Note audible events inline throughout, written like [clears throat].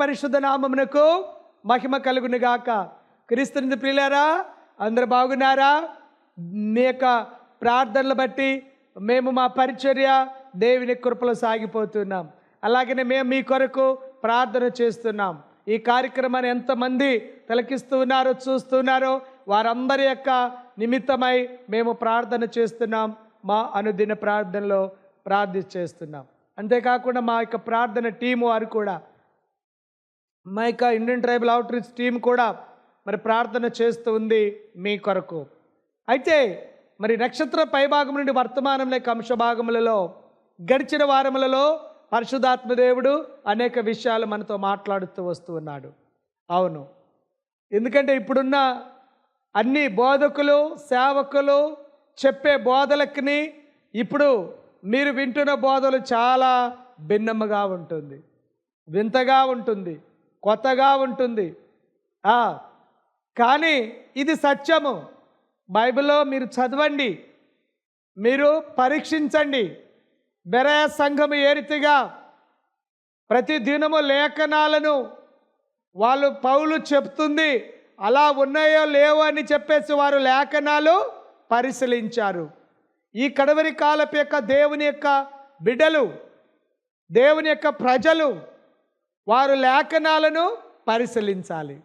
పరిశుద్ధ నామమునకు మహిమ కలుగును గాక క్రీస్తుని ప్రియులారా అందరు బాగున్నారా? మీ యొక్క ప్రార్థనలు బట్టి మేము మా పరిచర్య దేవుని కృపలో సాగిపోతున్నాం. అలాగనే మేము మీ కొరకు ప్రార్థన చేస్తున్నాం. ఈ కార్యక్రమాన్ని ఎంతమంది తిలకిస్తూ ఉన్నారో చూస్తున్నారో వారందరి యొక్క నిమిత్తమై మేము ప్రార్థన చేస్తున్నాం. మా అనుదిన ప్రార్థనలో ప్రార్థన చేస్తున్నాం అంతేకాకుండా మా యొక్క ప్రార్థన టీం వారు కూడా మా యొక్క ఇండియన్ ట్రైబల్ అవుట్రీచ్ టీం కూడా మరి ప్రార్థన చేస్తూ ఉంది మీ కొరకు. అయితే మరి నక్షత్ర పైభాగం నుండి వర్తమానం లేక అంశభాగములలో గడిచిన వారములలో పరిశుధాత్మదేవుడు అనేక విషయాలు మనతో మాట్లాడుతూ వస్తూ ఉన్నాడు. అవును. ఎందుకంటే ఇప్పుడున్న అన్ని బోధకులు సేవకులు చెప్పే బోధలకి ఇప్పుడు మీరు వింటున్న బోధలు చాలా భిన్నముగా ఉంటుంది. వింతగా ఉంటుంది. కొత్తగా ఉంటుంది. కానీ ఇది సత్యము. బైబిల్లో మీరు చదవండి. మీరు పరీక్షించండి. బెరయ సంఘము ఏ రీతిగా ప్రతి దినము లేఖనాలను వాళ్ళు పౌలు చెప్తుంది అలా ఉన్నాయో లేవో అని చెప్పేసి వారు లేఖనాలు పరిశీలించారు. ఈ కడవరి కాలపు యొక్క దేవుని యొక్క బిడ్డలు దేవుని యొక్క ప్రజలు వారు లేఖనాలను పరిశీలించాలి.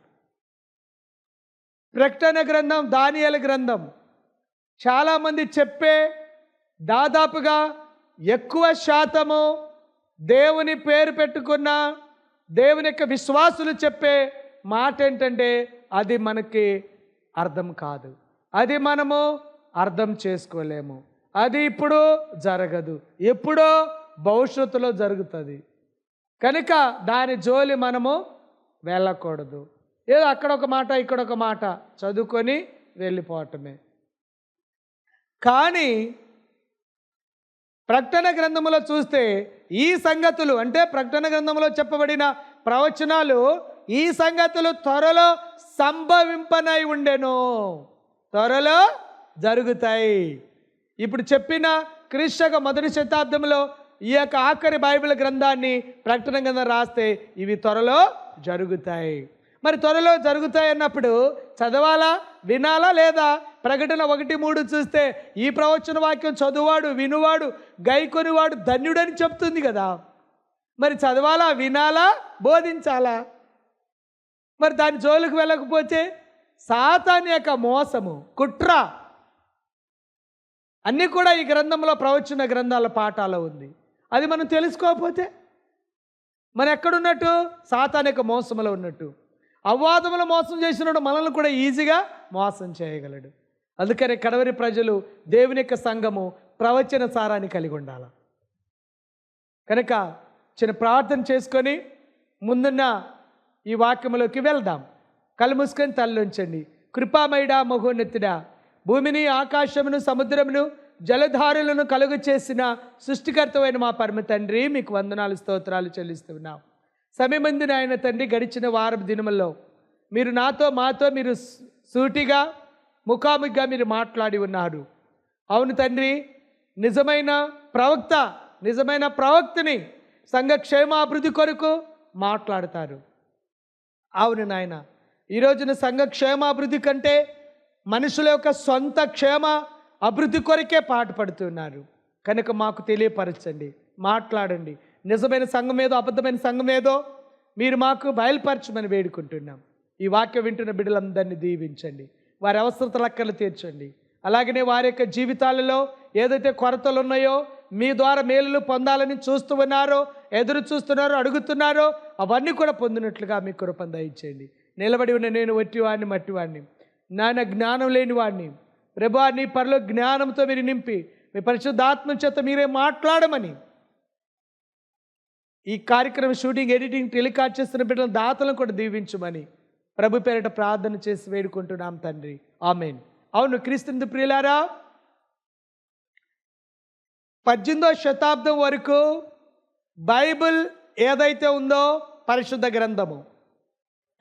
ప్రకటన గ్రంథం దానియల గ్రంథం. చాలామంది చెప్పే దాదాపుగా ఎక్కువ శాతము దేవుని పేరు పెట్టుకున్న దేవుని యొక్క విశ్వాసులు చెప్పే మాట ఏంటంటే అది మనకి అర్థం కాదు. అది మనము అర్థం చేసుకోలేము. అది ఇప్పుడు జరగదు. ఎప్పుడో భవిష్యత్తులో జరుగుతుంది. కనుక దాని జోలి మనము వెళ్ళకూడదు. ఏదో అక్కడ ఒక మాట ఇక్కడ ఒక మాట చదువుకొని వెళ్ళిపోవటమే. కానీ ప్రకటన గ్రంథములో చూస్తే ఈ సంగతులు అంటే ప్రకటన గ్రంథంలో చెప్పబడిన ప్రవచనాలు ఈ సంగతులు త్వరలో సంభవింపనై ఉండెను. త్వరలో జరుగుతాయి. ఇప్పుడు చెప్పిన క్రీస్తక మొదటి శతాబ్దంలో ఈ యొక్క ఆఖరి బైబిల్ గ్రంథాన్ని ప్రకటన కింద రాస్తే ఇవి త్వరలో జరుగుతాయి. మరి త్వరలో జరుగుతాయి అన్నప్పుడు చదవాలా వినాలా లేదా ప్రకటన ఒకటి మూడు చూస్తే ఈ ప్రవచన వాక్యం చదువాడు వినువాడు గైకొనివాడు ధన్యుడని చెప్తుంది కదా. మరి చదవాలా వినాలా బోధించాలా? మరి దాని జోలికి వెళ్ళకపోతే సాతాన్ యొక్క మోసము కుట్ర. అన్నీ కూడా ఈ గ్రంథంలో ప్రవచన గ్రంథాల పాఠాలు ఉంది. అది మనం తెలుసుకోకపోతే? మనం ఎక్కడున్నట్టు? సాతానిక మోసములో ఉన్నట్టు. అవ్వాదములు మోసం చేసినప్పుడు మనల్ని కూడా ఈజీగా మోసం చేయగలడు. అందుకనే కడవరి ప్రజలు దేవుని యొక్క సంఘము ప్రవచన సారాన్ని కలిగి ఉండాలి. కనుక చిన్న ప్రార్థన చేసుకొని ముందున్న ఈ వాక్యములోకి వెళ్దాం. కళ్ళు మూసుకొని తల్లుంచండి. కృపామయుడా మహోన్నతుడా భూమిని ఆకాశమును సముద్రమును జలధారులను కలుగు చేసిన సృష్టికర్తమైన మా పరమ తండ్రి మీకు వందనాలు స్తోత్రాలు చెల్లిస్తున్నాం. సమయమందిన ఆయన తండ్రి గడిచిన వారం దినముల్లో మీరు నాతో మాతో మీరు సూటిగా ముఖాముఖిగా మీరు మాట్లాడి ఉన్నారు. అవును తండ్రి నిజమైన ప్రవక్త నిజమైన ప్రవక్తని సంఘ క్షేమాభివృద్ధి కొరకు మాట్లాడతారు. అవును నాయన ఈ రోజున సంఘ క్షేమాభివృద్ధి కంటే మనుషుల యొక్క సొంత క్షేమ అభివృద్ధి కొరకే పాటుపడుతున్నారు కనుక మాకు తెలియపరచండి. మాట్లాడండి. నిజమైన సంఘం ఏదో అబద్ధమైన సంఘం ఏదో మీరు మాకు బయలుపరచమని వేడుకుంటున్నాం. ఈ వాక్యం వింటున్న బిడ్డలందరినీ దీవించండి. వారి అవసరత లెక్కలు తీర్చండి. అలాగనే వారి యొక్క జీవితాలలో ఏదైతే కొరతలు ఉన్నాయో మీ ద్వారా మేలులు పొందాలని చూస్తూ ఉన్నారో ఎదురు చూస్తున్నారో అడుగుతున్నారో అవన్నీ కూడా పొందినట్లుగా మీ కృపను నిలబడి ఉన్న నేను వట్టివాడిని మట్టివాడిని. నాన్న జ్ఞానం లేని వాడిని. ప్రభా నీ పనిలో జ్ఞానంతో మీరు నింపి మీ పరిశుద్ధాత్మ చేత మీరే మాట్లాడమని. ఈ కార్యక్రమం షూటింగ్ ఎడిటింగ్ టెలికాస్ట్ చేస్తున్న బిడ్డల దాతలను కూడా దీవించమని ప్రభు పేరిట ప్రార్థన చేసి వేడుకుంటున్నాం తండ్రి. ఆమెన్. అవును క్రీస్తు ప్రియులారా పద్దెనిమిదో శతాబ్దం వరకు బైబిల్ ఏదైతే ఉందో పరిశుద్ధ గ్రంథము.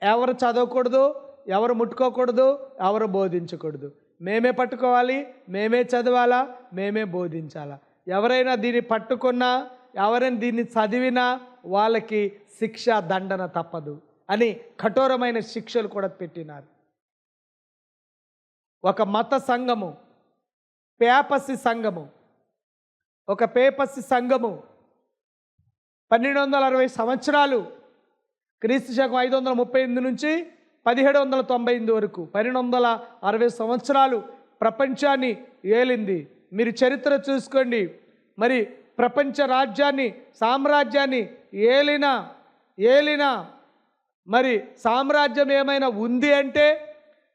ఎవరు చదవకూడదు ఎవరు ముట్టుకోకూడదు ఎవరు బోధించకూడదు. మేమే పట్టుకోవాలి మేమే చదవాలా మేమే బోధించాలా. ఎవరైనా దీన్ని పట్టుకున్నా ఎవరైనా దీన్ని చదివినా వాళ్ళకి శిక్ష దండన తప్పదు అని కఠోరమైన శిక్షలు కూడా పెట్టినారు. ఒక మత సంఘము పేపసి సంఘము ఒక పేపసి సంఘము పన్నెండు వందల అరవై సంవత్సరాలు క్రీస్తు శకం ఐదు వందల ముప్పై ఎనిమిది నుంచి పదిహేడు వందల తొంభై ఎనిమిది వరకు పన్నెండు వందల అరవై సంవత్సరాలు ప్రపంచాన్ని ఏలింది. మీరు చరిత్ర చూసుకోండి. మరి ప్రపంచ రాజ్యాన్ని సామ్రాజ్యాన్ని ఏలిన ఏలిన మరి సామ్రాజ్యం ఏమైనా ఉంది అంటే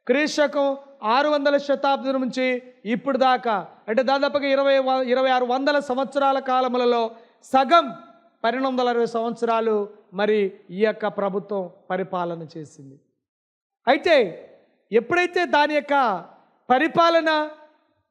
క్రీశకం ఆరు వందల శతాబ్దం నుంచి ఇప్పుడు దాకా అంటే దాదాపుగా ఇరవై ఇరవై ఆరు వందల సంవత్సరాల కాలములలో సగం పన్నెండు వందల అరవై సంవత్సరాలు మరి ఈ యొక్క ప్రభుత్వం పరిపాలన చేసింది. అయితే ఎప్పుడైతే దాని యొక్క పరిపాలన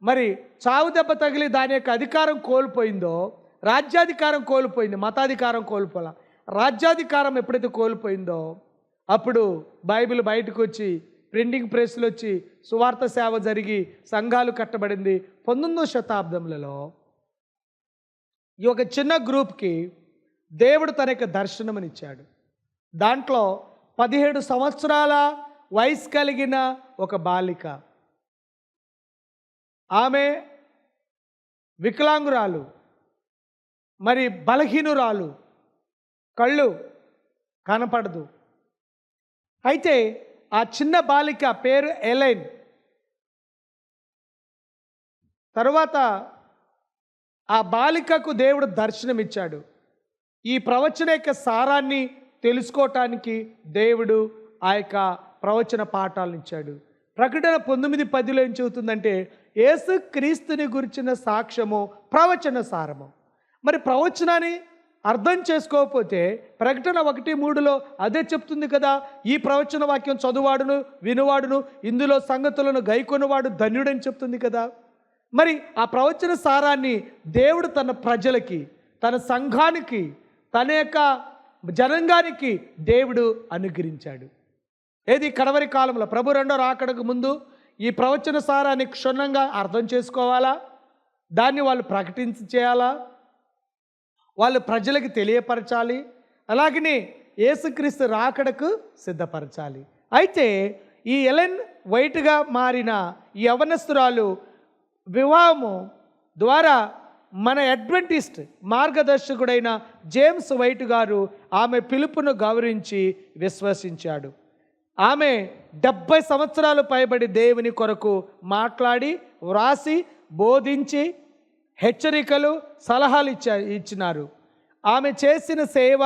మరి చావు దెబ్బ తగిలి దాని యొక్క అధికారం కోల్పోయిందో రాజ్యాధికారం కోల్పోయింది మతాధికారం కోల్పోలా రాజ్యాధికారం ఎప్పుడైతే కోల్పోయిందో అప్పుడు బైబిల్ బయటకు వచ్చి ప్రింటింగ్ ప్రెస్లు వచ్చి సువార్త సేవ జరిగి సంఘాలు కట్టబడింది పంతొమ్మిదో శతాబ్దములలో. ఈ ఒక చిన్న గ్రూప్కి దేవుడు తన యొక్క దర్శనమనిచ్చాడు. దాంట్లో పదిహేడు సంవత్సరాల వయసు కలిగిన ఒక బాలిక. ఆమె వికలాంగురాలు. మరి బలహీనురాలు. కళ్ళు కనపడదు. అయితే ఆ చిన్న బాలిక పేరు ఎలైన్. తరువాత ఆ బాలికకు దేవుడు దర్శనమిచ్చాడు. ఈ ప్రవచన యొక్క సారాన్ని తెలుసుకోవటానికి దేవుడు ఆ యొక్క ప్రవచన పాఠాలను ఇచ్చాడు. ప్రకటన పంతొమ్మిది పదిలో ఏం చెబుతుందంటే యేసు క్రీస్తుని గురించిన సాక్ష్యము ప్రవచన సారము. మరి ప్రవచనాన్ని అర్థం చేసుకోకపోతే ప్రకటన ఒకటి మూడులో అదే చెప్తుంది కదా ఈ ప్రవచన వాక్యం చదువాడును వినువాడును ఇందులో సంగతులను గైకొనవాడు ధన్యుడని చెప్తుంది కదా. మరి ఆ ప్రవచన సారాన్ని దేవుడు తన ప్రజలకి తన సంఘానికి తన యొక్క జనంగానికి దేవుడు అనుగ్రహించాడు. ఏది కడవరి కాలంలో? ప్రభు రెండో రాకడకు ముందు ఈ ప్రవచన సారాన్ని క్షుణ్ణంగా అర్థం చేసుకోవాలా? దాన్ని వాళ్ళు ప్రకటించి చేయాలా? వాళ్ళు ప్రజలకు తెలియపరచాలి? అలాగనే యేసుక్రీస్తు రాకడకు సిద్ధపరచాలి. అయితే ఈ ఎలెన్ వైట్గా మారిన ఈ యవనస్తురాలు వివాహము ద్వారా మన అడ్వెంటిస్ట్ మార్గదర్శకుడైన జేమ్స్ వైట్ గారు ఆమె పిలుపును గౌరవించి విశ్వసించాడు. ఆమె డెబ్బై సంవత్సరాలు పైబడి దేవుని కొరకు మాట్లాడి వ్రాసి బోధించి హెచ్చరికలు సలహాలు ఇచ్చా ఇచ్చినారు. ఆమె చేసిన సేవ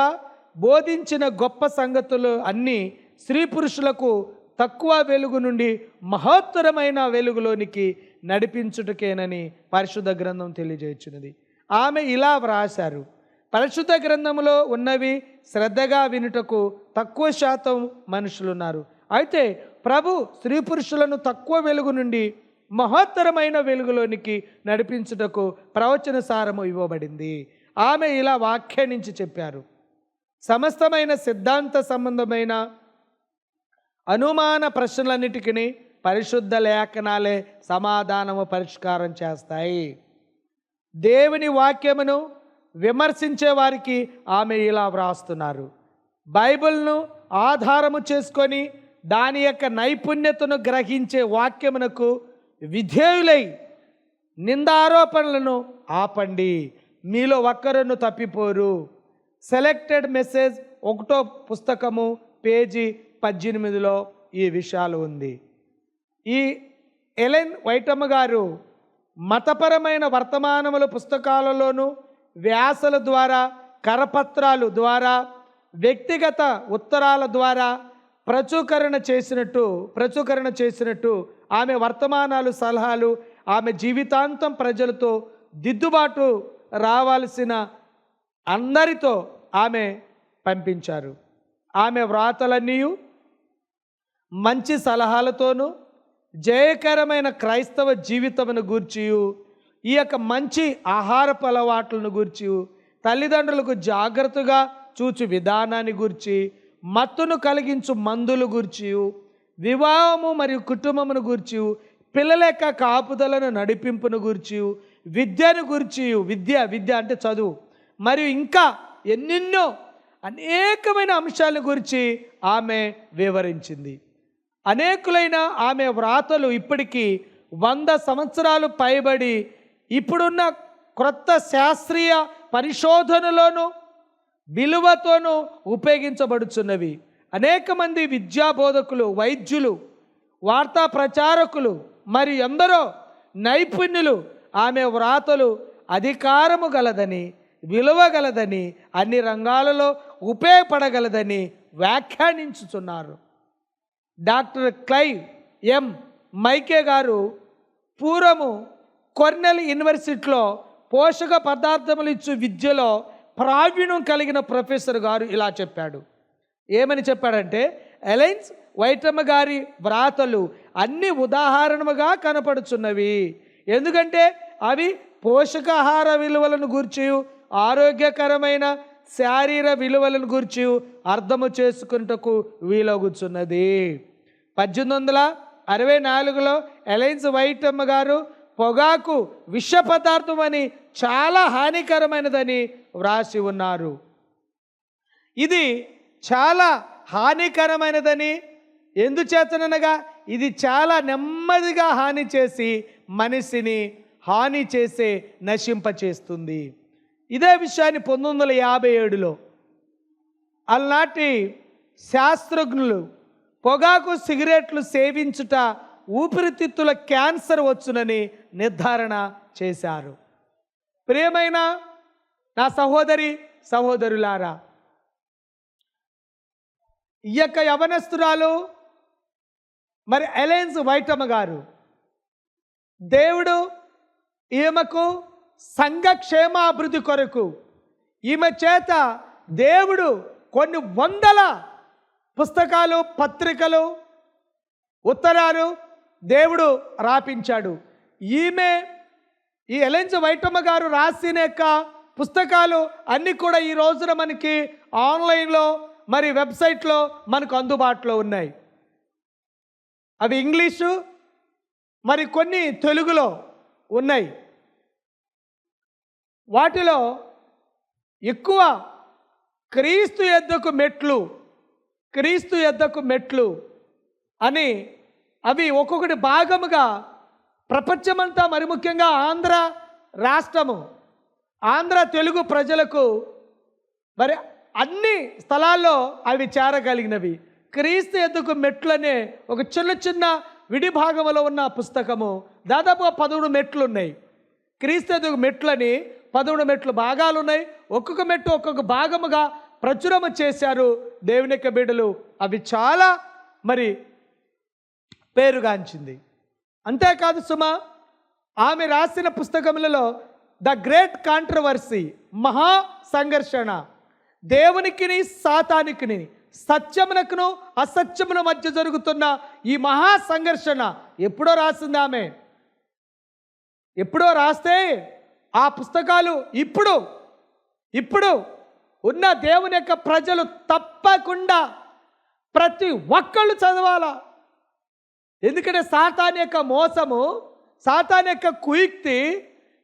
బోధించిన గొప్ప సంగతులు అన్నీ స్త్రీ పురుషులకు తక్కువ వెలుగు నుండి మహత్తరమైన వెలుగులోనికి నడిపించుటకేనని పరిశుద్ధ గ్రంథం తెలియజేయుచున్నది. ఆమె ఇలా వ్రాశారు. పరిశుద్ధ గ్రంథంలో ఉన్నవి శ్రద్ధగా వినుటకు తక్కువ శాతం మనుషులున్నారు. అయితే ప్రభు స్త్రీ పురుషులను తక్కువ వెలుగు నుండి మహత్తరమైన వెలుగులోనికి నడిపించుటకు ప్రవచన సారము ఇవ్వబడింది. ఆమె ఇలా వ్యాఖ్యానించి చెప్పారు. సమస్తమైన సిద్ధాంత సంబంధమైన అనుమాన ప్రశ్నలన్నిటికీ పరిశుద్ధ లేఖనాలే సమాధానము పరిష్కారం చేస్తాయి. దేవుని వాక్యమును విమర్శించే వారికి ఆమె ఇలా వ్రాస్తున్నారు. బైబిల్ను ఆధారము చేసుకొని దాని యొక్క నైపుణ్యతను గ్రహించే వాక్యమునకు విధేయులై నిందారోపణలను ఆపండి. మీలో ఒక్కరును తప్పిపోరు. సెలెక్టెడ్ మెసేజ్ ఒకటో పుస్తకము పేజీ పద్దెనిమిదిలో ఈ విషయాలు ఉంది. ఈ ఎలెన్ వైటమ్మ గారు మతపరమైన వర్తమానముల పుస్తకాలలోనూ వ్యాసల ద్వారా కరపత్రాలు ద్వారా వ్యక్తిగత ఉత్తరాల ద్వారా ప్రచుకరణ చేసినట్టు ప్రచుకరణ చేసినట్టు ఆమె వర్తమానాలు సలహాలు ఆమె జీవితాంతం ప్రజలతో దిద్దుబాటు రావాల్సిన అందరితో ఆమె పంపించారు. ఆమె వ్రాతలన్నీ మంచి సలహాలతోనూ జయకరమైన క్రైస్తవ జీవితమును గూర్చియు ఈ యొక్క మంచి ఆహారపు అలవాట్లను గురించి తల్లిదండ్రులకు జాగ్రత్తగా చూచు విధానాన్ని గూర్చి మత్తును కలిగించు మందులు గురించి వివాహము మరియు కుటుంబమును గూర్చి పిల్లల యొక్క కాపుదలను నడిపింపును గురించి విద్యను గూర్చి విద్య విద్య అంటే చదువు మరియు ఇంకా ఎన్నెన్నో అనేకమైన అంశాల గురించి ఆమె వివరించింది. అనేకులైన ఆమె వ్రాతలు ఇప్పటికీ వంద సంవత్సరాలు పైబడి ఇప్పుడున్న క్రొత్త శాస్త్రీయ పరిశోధనలోను విలువతోనూ ఉపయోగించబడుచున్నవి. అనేక మంది విద్యా బోధకులు వైద్యులు వార్తా ప్రచారకులు మరి ఎందరో నైపుణ్యులు ఆమె వ్రాతలు అధికారము గలదని విలువగలదని అన్ని రంగాలలో ఉపయోగపడగలదని వ్యాఖ్యానించుచున్నారు. డాక్టర్ క్లైవ్ ఎం. మైకే గారు పూర్వము కొర్నెల్ యూనివర్సిటీలో పోషక పదార్థములు ఇచ్చు విద్యలో ప్రావీణ్యం కలిగిన ప్రొఫెసర్ గారు ఇలా చెప్పాడు. ఏమని చెప్పాడంటే ఎలైన్స్ వైటమ్మ గారి వ్రాతలు అన్ని ఉదాహరణముగా కనపడుచున్నవి. ఎందుకంటే అవి పోషకాహార విలువలను గూర్చి ఆరోగ్యకరమైన శారీర విలువలను గూర్చి అర్థము చేసుకుంటకు వీలగుచున్నది. పద్దెనిమిది వందల అరవై నాలుగులో ఎలైన్స్ వైటమ్మ గారు పొగాకు విష పదార్థం అని చాలా హానికరమైనదని వ్రాసి ఉన్నారు. ఇది చాలా హానికరమైనదని ఎందుచేతనగా ఇది చాలా నెమ్మదిగా హాని చేసి మనిషిని హాని చేసే నశింపచేస్తుంది. ఇదే విషయాన్ని పంతొమ్మిది వందల యాభై ఏడులో అలనాటి శాస్త్రజ్ఞులు పొగాకు సిగరెట్లు సేవించుట ఊపిరితిత్తుల క్యాన్సర్ వచ్చునని నిర్ధారణ చేశారు. ప్రియమైన నా సహోదరి సహోదరులారా ఈ యొక్క యవనస్తురాలు మరి ఎలయన్స్ వైటమ్మ గారు దేవుడు ఈమెకు సంఘ క్షేమాభివృద్ధి కొరకు ఈమె చేత దేవుడు కొన్ని వందల పుస్తకాలు పత్రికలు ఉత్తరాలు దేవుడు రాపించాడు. ఈమె ఈ ఎలెన్స్ వైటమ్మ గారు రాసిన యొక్క పుస్తకాలు అన్నీ కూడా ఈ రోజున మనకి ఆన్లైన్లో మరి వెబ్సైట్లో మనకు అందుబాటులో ఉన్నాయి. అవి ఇంగ్లీషు మరి కొన్ని తెలుగులో ఉన్నాయి. వాటిలో ఎక్కువ క్రీస్తు ఎద్దకు మెట్లు క్రీస్తు ఎద్దకు మెట్లు అని అవి ఒక్కొక్కటి భాగముగా ప్రపంచమంతా మరి ముఖ్యంగా ఆంధ్ర రాష్ట్రము ఆంధ్ర తెలుగు ప్రజలకు మరి అన్ని స్థలాల్లో అవి చేరగలిగినవి. క్రీస్తు ఎద్దుకు మెట్లనే ఒక చిన్న చిన్న విడి భాగంలో ఉన్న పుస్తకము. దాదాపుగా పదమూడు మెట్లు ఉన్నాయి క్రీస్తు ఎద్దుకు మెట్లని పదమూడు మెట్లు భాగాలు ఉన్నాయి ఒక్కొక్క మెట్టు ఒక్కొక్క భాగముగా ప్రచురము చేశారు దేవుని యొక్క బిడ్డలు. అవి చాలా మరి పేరుగాంచింది. అంతేకాదు సుమ ఆమె రాసిన పుస్తకములలో ద గ్రేట్ కాంట్రవర్సీ మహా సంఘర్షణ. దేవునికిని సాతానికిని సత్యమునకును అసత్యముల మధ్య జరుగుతున్న ఈ మహా సంఘర్షణ ఎప్పుడో రాసింది ఆమె. ఎప్పుడో రాస్తే ఆ పుస్తకాలు ఇప్పుడు ఇప్పుడు ఉన్న దేవుని యొక్క ప్రజలు తప్పకుండా ప్రతి ఒక్కళ్ళు చదవాలా? ఎందుకంటే సాతాన్ యొక్క మోసము సాతాన్ యొక్క కుయుక్తి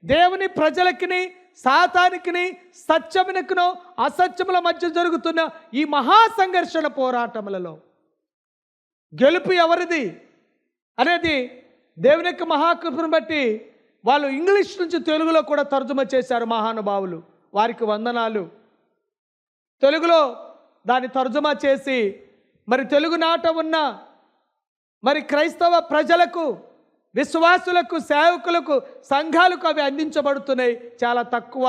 దేవుని ప్రజలకిని సాతానికిని సత్యమునకును అసత్యముల మధ్య జరుగుతున్న ఈ మహా సంఘర్షణ పోరాటములలో. గెలుపు ఎవరిది అనేది దేవుని యొక్క మహాకృపను బట్టి వాళ్ళు ఇంగ్లీష్ నుంచి తెలుగులో కూడా తర్జుమ చేశారు మహానుభావులు. వారికి వందనాలు. తెలుగులో దాన్ని తర్జుమా చేసి మరి తెలుగు నాట ఉన్న మరి క్రైస్తవ ప్రజలకు విశ్వాసులకు సేవకులకు సంఘాలకు అవి అందించబడుతున్నాయి చాలా తక్కువ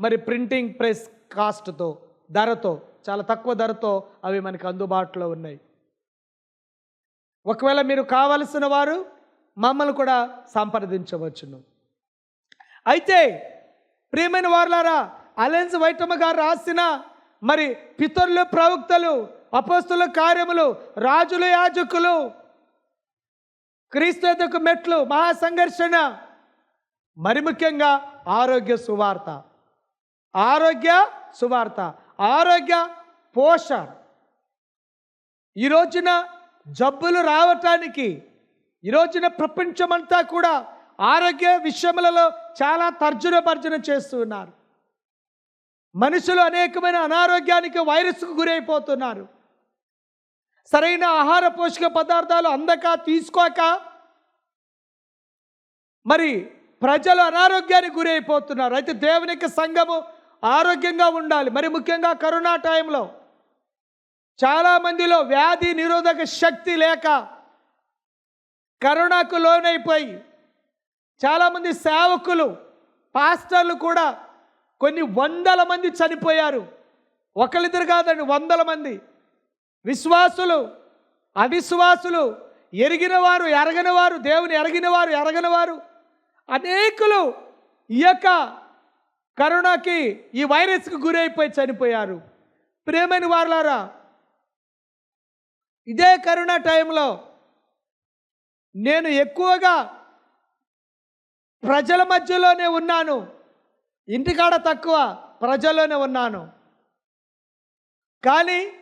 మరి ప్రింటింగ్ ప్రెస్ కాస్ట్తో ధరతో చాలా తక్కువ ధరతో అవి మనకు అందుబాటులో ఉన్నాయి. ఒకవేళ మీరు కావలసిన వారు మమ్మల్ని కూడా సంప్రదించవచ్చును. అయితే ప్రియమైన వారులారా అలెన్స్ వైటమ్మ గారు రాసిన మరి పితరులు ప్రవక్తలు అపస్తుల కార్యములు రాజులు యాజకులు క్రీస్తు మెట్లు మహాసంఘర్షణ. మరి ముఖ్యంగా ఆరోగ్య సువార్త. ఆరోగ్య సువార్త ఆరోగ్య పోషణ ఈ రోజున జబ్బులు రావటానికి ఈ రోజున ప్రపంచమంతా కూడా ఆరోగ్య విషయములలో చాలా తర్జున భర్జన చేస్తున్నారు మనుషులు అనేకమైన అనారోగ్యానికి వైరస్కు గురైపోతున్నారు. సరైన ఆహార పోషక పదార్థాలు అందక తీసుకోక మరి ప్రజలు అనారోగ్యానికి గురైపోతున్నారు. అయితే దేవుని సంఘము ఆరోగ్యంగా ఉండాలి. మరి ముఖ్యంగా కరోనా టైంలో చాలామందిలో వ్యాధి నిరోధక శక్తి లేక కరోనాకు లోనైపోయి చాలామంది సేవకులు పాస్టర్లు కూడా కొన్ని వందల మంది చనిపోయారు. ఒకరిద్దరు కాదండి వందల మంది. విశ్వాసులు అవిశ్వాసులు ఎరిగినవారు ఎరగనివారు దేవుని ఎరగినవారు ఎరగనివారు. అనేకులు ఈ యొక్క కరోనాకి ఈ వైరస్కి గురైపోయి చనిపోయారు. ప్రేమైన వారులారా ఇదే కరోనా టైంలో నేను ఎక్కువగా ప్రజల మధ్యలోనే ఉన్నాను. ఇంటికాడ తక్కువ ప్రజల్లోనే ఉన్నాను. కానీ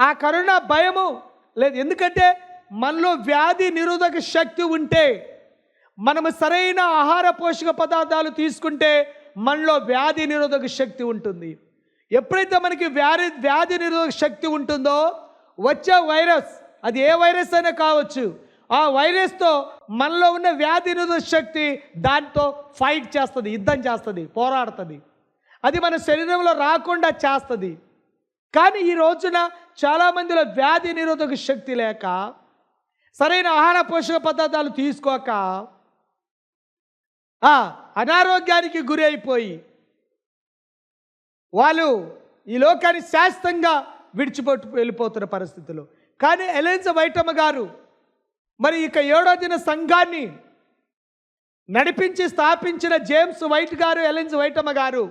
ఆ కరోనా భయము లేదు. ఎందుకంటే మనలో వ్యాధి నిరోధక శక్తి ఉంటే మనము సరైన ఆహార పోషక పదార్థాలు తీసుకుంటే మనలో వ్యాధి నిరోధక శక్తి ఉంటుంది. ఎప్పుడైతే మనకి వ్యాధి వ్యాధి నిరోధక శక్తి ఉంటుందో వచ్చే వైరస్ అది ఏ వైరస్ అయినా కావచ్చు ఆ వైరస్తో మనలో ఉన్న వ్యాధి నిరోధక శక్తి దాంతో ఫైట్ చేస్తుంది యుద్ధం చేస్తుంది పోరాడుతుంది. అది మన శరీరంలో రాకుండా చేస్తుంది. కానీ ఈ రోజున చాలామందిలో వ్యాధి నిరోధక శక్తి లేక సరైన ఆహార పోషక పదార్థాలు తీసుకోక ఆ, అనారోగ్యానికి గురి అయిపోయి వాళ్ళు ఈ లోకాన్ని శాశ్వతంగా విడిచిపెట్టు వెళ్ళిపోతున్న పరిస్థితులు. కానీ ఎలెన్స్ వైటమ్మ గారు మరి ఇక ఏడో దిన సంఘాన్ని నడిపించి స్థాపించిన జేమ్స్ వైట్ గారు ఎలెన్స్ వైటమ్మ గారు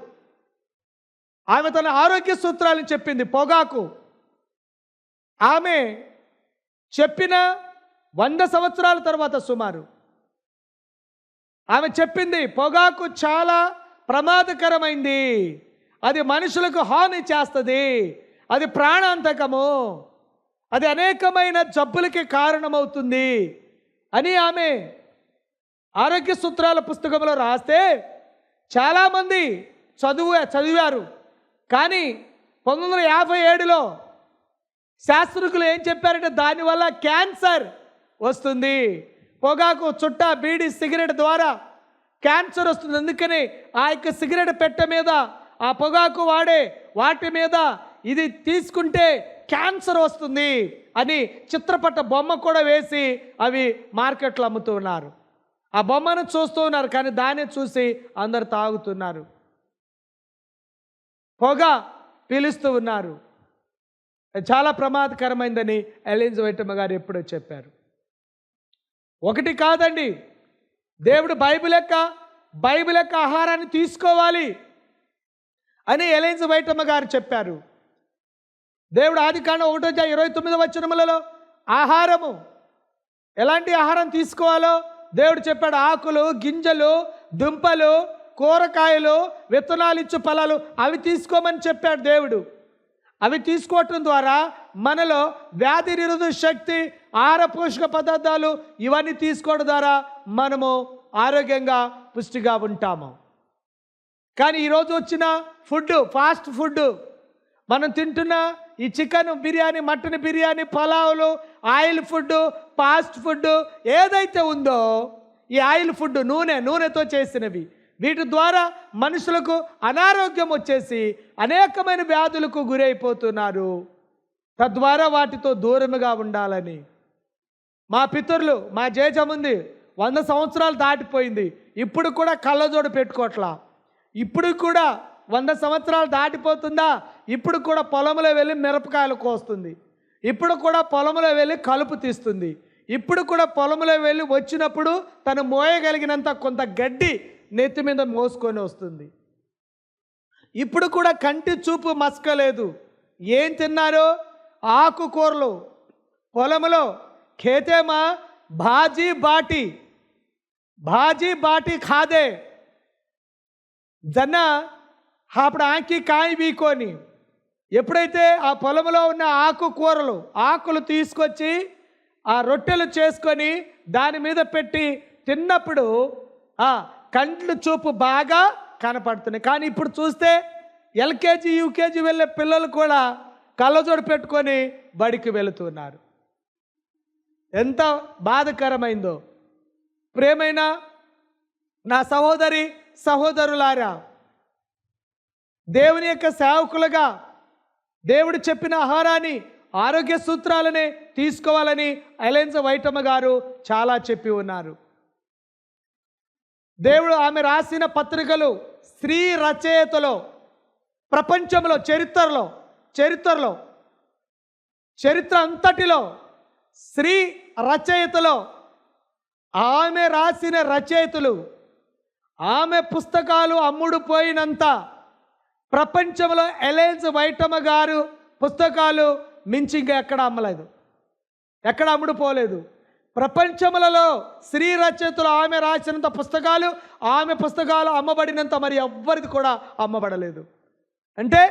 ఆమె తన ఆరోగ్య సూత్రాలను చెప్పింది పొగాకు. ఆమె చెప్పిన వంద సంవత్సరాల తర్వాత సుమారు. ఆమె చెప్పింది పొగాకు చాలా ప్రమాదకరమైంది. అది మనుషులకు హాని చేస్తుంది. అది ప్రాణాంతకము. అది అనేకమైన జబ్బులకి కారణమవుతుంది అని ఆమె ఆరోగ్య సూత్రాల పుస్తకంలో రాస్తే చాలామంది చదువు చదివారు. కానీ పంతొమ్మిది వందల యాభై ఏడులో శాస్త్రకులు ఏం చెప్పారంటే దానివల్ల క్యాన్సర్ వస్తుంది. పొగాకు చుట్ట బీడి సిగరెట్ ద్వారా క్యాన్సర్ వస్తుంది. అందుకని ఆ యొక్క సిగరెట్ పెట్టె మీద ఆ పొగాకు వాడే వాటి మీద ఇది తీసుకుంటే క్యాన్సర్ వస్తుంది అని చిత్రపట బొమ్మ కూడా వేసి అవి మార్కెట్లో అమ్ముతున్నారు. ఆ బొమ్మను చూస్తూ ఉన్నారు కానీ దాన్ని చూసి అందరు తాగుతున్నారు. పొగ పీలుస్తూ ఉన్నారు. చాలా ప్రమాదకరమైందని ఎలింజ్ వైటమ్మ గారు ఎప్పుడో చెప్పారు. ఒకటి కాదండి దేవుడు బైబిల్ యొక్క బైబిల్ యొక్క ఆహారాన్ని తీసుకోవాలి అని ఎలైన్స్ వైటమ్మ గారు చెప్పారు. దేవుడు ఆది కాండ ఒకటో ఇరవై తొమ్మిది వచ్చినములలో ఆహారము ఎలాంటి ఆహారం తీసుకోవాలో దేవుడు చెప్పాడు. ఆకులు గింజలు దుంపలు కూరగాయలు విత్తనాలు ఇచ్చు ఫలాలు అవి తీసుకోమని చెప్పాడు దేవుడు. అవి తీసుకోవటం ద్వారా మనలో వ్యాధి నిరోధక శక్తి ఆహార పోషక పదార్థాలు ఇవన్నీ తీసుకోవడం ద్వారా మనము ఆరోగ్యంగా పుష్టిగా ఉంటాము. కానీ ఈరోజు వచ్చిన ఫుడ్ ఫాస్ట్ ఫుడ్ మనం తింటున్న ఈ చికెన్ బిర్యానీ మటన్ బిర్యానీ పలావులు ఆయిల్ ఫుడ్ ఫాస్ట్ ఫుడ్ ఏదైతే ఉందో ఈ ఆయిల్ ఫుడ్ నూనె నూనెతో చేసినవి. వీటి ద్వారా మనుషులకు అనారోగ్యం వచ్చేసి అనేకమైన వ్యాధులకు గురైపోతున్నారు. తద్వారా వాటితో దూరముగా ఉండాలని. మా పితరులు మా జయజముంది వంద సంవత్సరాలు దాటిపోయింది. ఇప్పుడు కూడా కళ్ళజోడు పెట్టుకోవట్లా ఇప్పుడు కూడా వంద సంవత్సరాలు దాటిపోతుందా? ఇప్పుడు కూడా పొలంలో వెళ్ళి మిరపకాయలు కోస్తుంది. ఇప్పుడు కూడా పొలంలో వెళ్ళి కలుపు తీస్తుంది. ఇప్పుడు కూడా పొలంలో వెళ్ళి వచ్చినప్పుడు తను మోయగలిగినంత కొంత గడ్డి నెత్తి మీద మోసుకొని వస్తుంది. ఇప్పుడు కూడా కంటి చూపు మస్కలేదు. ఏం తిన్నారు? ఆకుకూరలు. పొలంలో ఖేతేమా భాజీ బాటి. భాజీ బాటి ఖాదే. జన్న అప్పుడు ఆకి కాయి వీకొని. ఎప్పుడైతే ఆ పొలంలో ఉన్న ఆకుకూరలు ఆకులు తీసుకొచ్చి ఆ రొట్టెలు చేసుకొని దాని మీద పెట్టి తిన్నప్పుడు ఆ చూపు బాగా కనపడుతున్నాయి. కానీ ఇప్పుడు చూస్తే ఎల్కేజీ యూకేజీ వెళ్ళే పిల్లలు కూడా కళ్ళజోడు పెట్టుకొని బడికి వెళుతున్నారు. ఎంత బాధకరమైందో. ప్రేమైన నా సహోదరి సహోదరులారా దేవుని యొక్క సేవకులుగా దేవుడు చెప్పిన ఆహారాన్ని ఆరోగ్య సూత్రాలనే తీసుకోవాలని అలెన్స్ వైటమ్మ గారు చాలా చెప్పి ఉన్నారు. దేవుడు ఆమె రాసిన పత్రికలు స్త్రీ రచయితలో ప్రపంచంలో చరిత్రలో చరిత్రలో చరిత్ర అంతటిలో స్త్రీ రచయితలో ఆమె రాసిన రచయితలు ఆమె పుస్తకాలు అమ్ముడు పోయినంత ప్రపంచంలో ఎలయన్స్ వైటమ్మ గారు పుస్తకాలు మించి ఇంకా ఎక్కడ అమ్మలేదు. ఎక్కడ అమ్ముడు పోలేదు. ప్రపంచములలో స్త్రీ రచయితలు ఆమె రాసినంత పుస్తకాలు ఆమె పుస్తకాలు అమ్మబడినంత మరి ఎవ్వరిది కూడా అమ్మబడలేదు. అంటే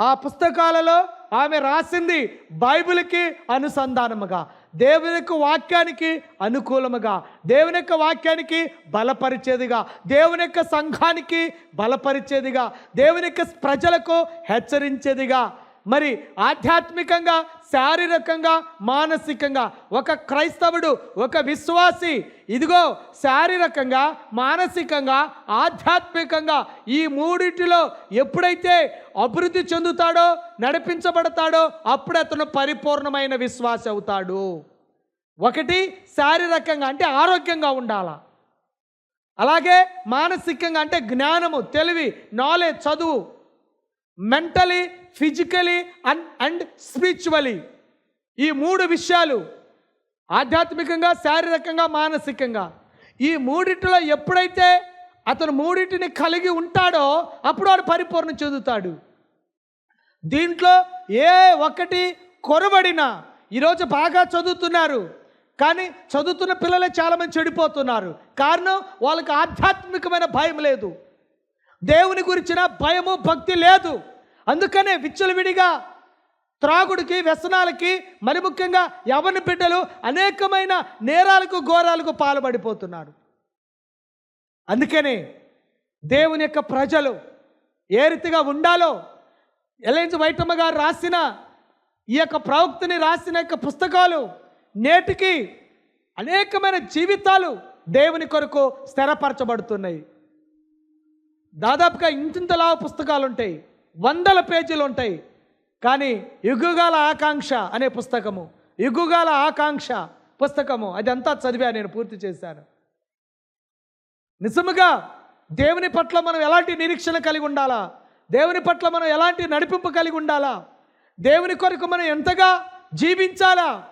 ఆ పుస్తకాలలో ఆమె రాసింది బైబిల్కి అనుసంధానముగా దేవుని యొక్క వాక్యానికి అనుకూలముగా దేవుని యొక్క వాక్యానికి బలపరిచేదిగా దేవుని యొక్క సంఘానికి బలపరిచేదిగా దేవుని యొక్క ప్రజలకు హెచ్చరించేదిగా. మరి ఆధ్యాత్మికంగా శారీరకంగా మానసికంగా ఒక క్రైస్తవుడు ఒక విశ్వాసి. ఇదిగో శారీరకంగా మానసికంగా ఆధ్యాత్మికంగా ఈ మూడింటిలో ఎప్పుడైతే అభివృద్ధి చెందుతాడో నడిపించబడతాడో అప్పుడు అతను పరిపూర్ణమైన విశ్వాసి అవుతాడు. ఒకటి శారీరకంగా అంటే ఆరోగ్యంగా ఉండాలా? అలాగే మానసికంగా అంటే జ్ఞానము తెలివి నాలెడ్జ్ చదువు. Mentally physically and and spiritually ఈ మూడు విషయాలు ఆధ్యాత్మికంగా శారీరకంగా మానసికంగా. ఈ మూడింటిలో ఎప్పుడైతే అతను మూడింటిని కలిగి ఉంటాడో అప్పుడు వాడు పరిపూర్ణ చెందుతాడు. దీంట్లో ఏ ఒక్కటి కొరబడినా ఈరోజు బాగా చదువుతున్నారు కానీ చదువుతున్న పిల్లలే చాలామంది చెడిపోతున్నారు. కారణం వాళ్ళకి ఆధ్యాత్మికమైన భయం లేదు. దేవుని గురించిన భయము భక్తి లేదు. అందుకనే విచ్చలవిడిగా త్రాగుడికి వ్యసనాలకి మరి ముఖ్యంగా యవని బిడ్డలు అనేకమైన నేరాలకు ఘోరాలకు పాల్పడిపోతున్నారు. అందుకనే దేవుని యొక్క ప్రజలు ఏ రీతిగా ఉండాలో ఎలెన్స్ వైటమ్మ గారు రాసిన ఈ యొక్క ప్రవక్తని రాసిన యొక్క పుస్తకాలు నేటికి అనేకమైన జీవితాలు దేవుని కొరకు స్థిరపరచబడుతున్నాయి. దాదాపుగా ఇంతింతలా పుస్తకాలు ఉంటాయి వందల పేజీలు ఉంటాయి. కానీ యుగుగాల ఆకాంక్ష అనే పుస్తకము యుగుగాల ఆకాంక్ష పుస్తకము అదంతా చదివా నేను పూర్తి చేశాను. నిజముగా దేవుని పట్ల మనం ఎలాంటి నిరీక్షణ కలిగి ఉండాలా? దేవుని పట్ల మనం ఎలాంటి నడిపింపు కలిగి ఉండాలా? దేవుని కొరకు మనం ఎంతగా జీవించాలా?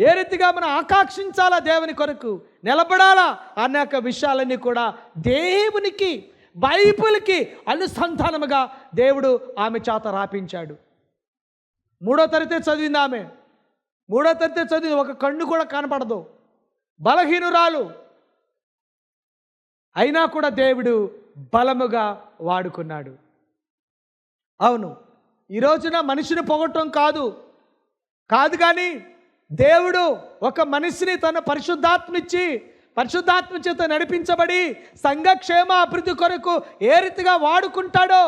ఏ రీతిగా మనం ఆకాంక్షించాలా దేవుని కొరకు? నిలబడాలా? అనేక విషయాలన్నీ కూడా దేవునికి బైబిల్కి అనుసంధానముగా దేవుడు ఆమె చేత రాపించాడు. మూడో తరగతి చదివింది ఆమె. మూడో తరగతి చదివింది. ఒక కన్ను కూడా కనపడదు. బలహీనురాలు. అయినా కూడా దేవుడు బలముగా వాడుకున్నాడు. అవును ఈ రోజున మనిషిని పొగట్టం కాదు. కాదు కానీ దేవుడు ఒక మనిషిని తన పరిశుద్ధాత్మిచ్చి పరిశుద్ధాత్మ చేత నడిపించబడి సంఘక్షేమ అభివృద్ధి కొరకు ఏ రీతిగా వాడుకుంటాడో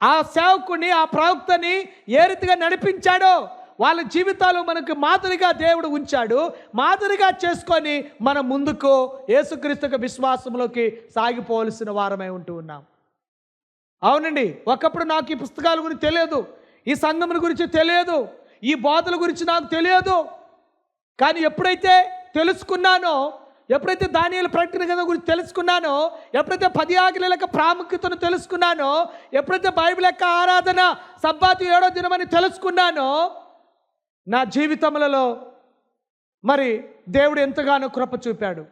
ఆ సేవకుని ఆ ప్రవక్తని ఏ రీతిగా నడిపించాడో వాళ్ళ జీవితాలు మనకు మాదిరిగా దేవుడు ఉంచాడు మాదిరిగా చేసుకొని మనం ముందుకు యేసుక్రీస్తుకు విశ్వాసంలోకి సాగిపోవలసిన వారమై ఉంటూ ఉన్నాం. అవునండి ఒకప్పుడు నాకు ఈ పుస్తకాల గురించి తెలియదు ఈ సంఘముల గురించి తెలియదు ఈ బోధల గురించి నాకు తెలియదు. కానీ ఎప్పుడైతే తెలుసుకున్నానో ఎప్పుడైతే దానియాల ప్రకటన గ్రంథం గురించి తెలుసుకున్నానో ఎప్పుడైతే పది ఆగిల యొక్క ప్రాముఖ్యతను తెలుసుకున్నానో ఎప్పుడైతే బైబిల్ యొక్క ఆరాధన సబ్బాతు ఏడో దినమని తెలుసుకున్నానో నా జీవితములలో మరి దేవుడు ఎంతగానో కృప చూపాడు.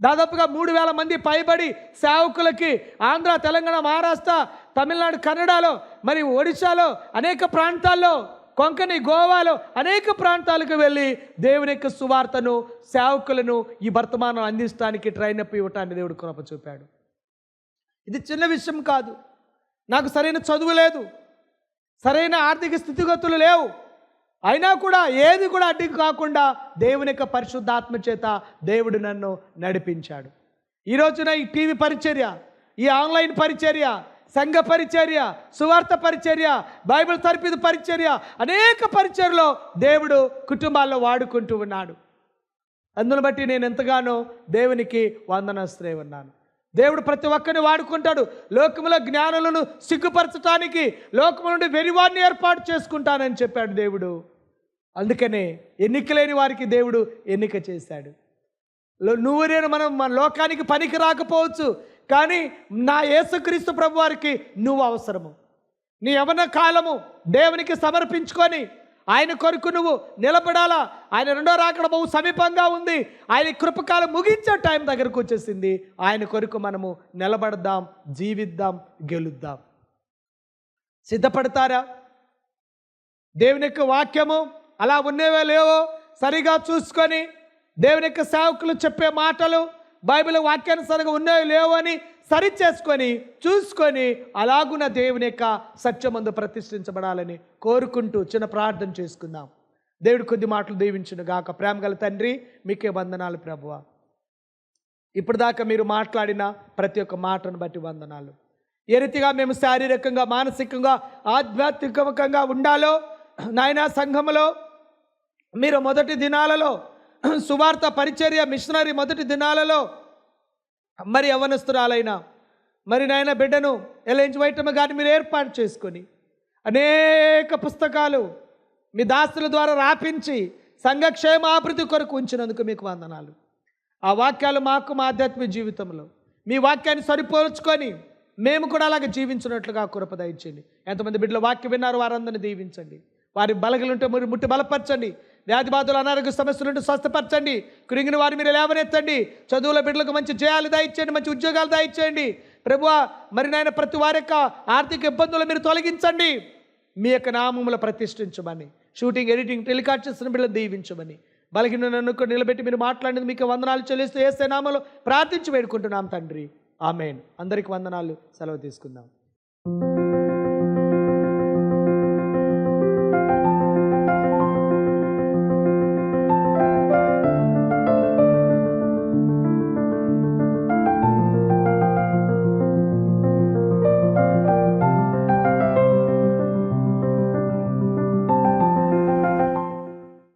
దాదాపుగా మూడు వేల మంది పైబడి సేవకులకి ఆంధ్ర తెలంగాణ మహారాష్ట్ర తమిళనాడు కన్నడలో మరి ఒడిశాలో అనేక ప్రాంతాల్లో కొంకణి గోవాలో అనేక ప్రాంతాలకు వెళ్ళి దేవుని యొక్క సువార్తను సేవకులను ఈ వర్తమానం అందించడానికి ట్రైన్ అప్ ఇవ్వటాన్ని దేవుడు కృప చూపాడు. ఇది చిన్న విషయం కాదు. నాకు సరైన చదువు లేదు. సరైన ఆర్థిక స్థితిగతులు లేవు. అయినా కూడా ఏది కూడా అడ్డు కాకుండా దేవుని యొక్క పరిశుద్ధాత్మ చేత దేవుడు నన్ను నడిపించాడు. ఈ రోజున ఈ టీవీ పరిచర్య ఈ ఆన్లైన్ పరిచర్య సంఘ పరిచర్య సువార్త పరిచర్య బైబిల్ తరపిద పరిచర్య అనేక పరిచర్లో దేవుడు కుటుంబాల్లో వాడుకుంటూ ఉన్నాడు. అందును బట్టి నేను ఎంతగానో దేవునికి వందనాశ్రయ ఉన్నాను. దేవుడు ప్రతి ఒక్కరిని వాడుకుంటాడు. లోకములో జ్ఞానులను సిగ్గుపరచటానికి లోకము నుండి వెరివాడిని ఏర్పాటు చేసుకుంటానని చెప్పాడు దేవుడు. అందుకనే ఎన్నికలేని వారికి దేవుడు ఎన్నిక చేశాడు. నువ్వు నేను మనం మన లోకానికి పనికి రాకపోవచ్చు. కానీ నా యేసుక్రీస్తు ప్రభు వారికి నువ్వు అవసరము. నీ యవన కాలము దేవునికి సమర్పించుకొని ఆయన కొరకు నువ్వు నిలబడాలా? ఆయన రెండో రాకడ బహు సమీపంగా ఉంది. ఆయన కృపకాలం ముగించే టైం దగ్గరకు వచ్చేసింది. ఆయన కొరకు మనము నిలబడదాం జీవిద్దాం గెలుద్దాం. సిద్ధపడతారా? దేవుని యొక్క వాక్యము అలా ఉన్నవే లేవో? సరిగా చూసుకొని దేవుని యొక్క సేవకులు చెప్పే మాటలు బైబిల్ వాక్యానుసారంగా ఉన్నాయో లేవో అని సరి చేసుకొని చూసుకొని అలాగున దేవుని యొక్క సత్యమందు ప్రతిష్ఠించబడాలని కోరుకుంటూ చిన్న ప్రార్థన చేసుకుందాం. దేవుడు కొద్ది మాటలు దీవించును గాక. ప్రేమ గల తండ్రి మీకే వందనాలు ప్రభువ. ఇప్పుడు దాకా మీరు మాట్లాడిన ప్రతి ఒక్క మాటను బట్టి వందనాలు. ఏ రీతిగా మేము శారీరకంగా మానసికంగా ఆధ్యాత్మికంగా ఉండాలో నాయనా సంఘములో మీరు మొదటి దినాలలో [clears throat] సువార్త పరిచర్య మిషనరీ మొదటి దినాలలో మరి యవనస్తురాలైన మరి నాయన బిడ్డను ఎలెంజ్ వైటమ్ గారిని మీరు ఏర్పాటు చేసుకొని అనేక పుస్తకాలు మీ దాస్తుల ద్వారా రాపించి సంఘక్షేమాభివృద్ధి కొరకు ఉంచినందుకు మీకు వందనాలు. ఆ వాక్యాలు మాకు మా ఆధ్యాత్మిక జీవితంలో మీ వాక్యాన్ని సరిపోల్చుకొని మేము కూడా అలాగే జీవించినట్లుగా కృప ఎంతమంది బిడ్డలు వాక్యం విన్నారు వారందరిని దీవించండి. వారి బలగలుంటే మీరు ముట్టి బలపరచండి. వ్యాధి బాధలు అనారోగ్య సమస్యలు స్వస్థపరచండి. కురింగిన వారి మీరు లేవనెత్తండి. చదువుల బిడ్డలకు మంచి జయాలు దాయిచ్చేయండి మంచి ఉద్యోగాలు దాయిచ్చేయండి. ప్రభువ మరి నాయన ప్రతి వారి యొక్క ఆర్థిక ఇబ్బందులు మీరు తొలగించండి. మీ యొక్క నామములు ప్రతిష్ఠించమని షూటింగ్ ఎడిటింగ్ టెలికాస్ట్ చేసిన బిడ్డలు దీవించమని బలహీన నన్ను నిలబెట్టి మీరు మాట్లాడేది మీకు వందనాలు చెల్లిస్తూ వేస్తే నామలో ప్రార్థించి వేడుకుంటున్నాం తండ్రి. ఆమెన్. అందరికి వందనాలు సెలవు తీసుకుందాం.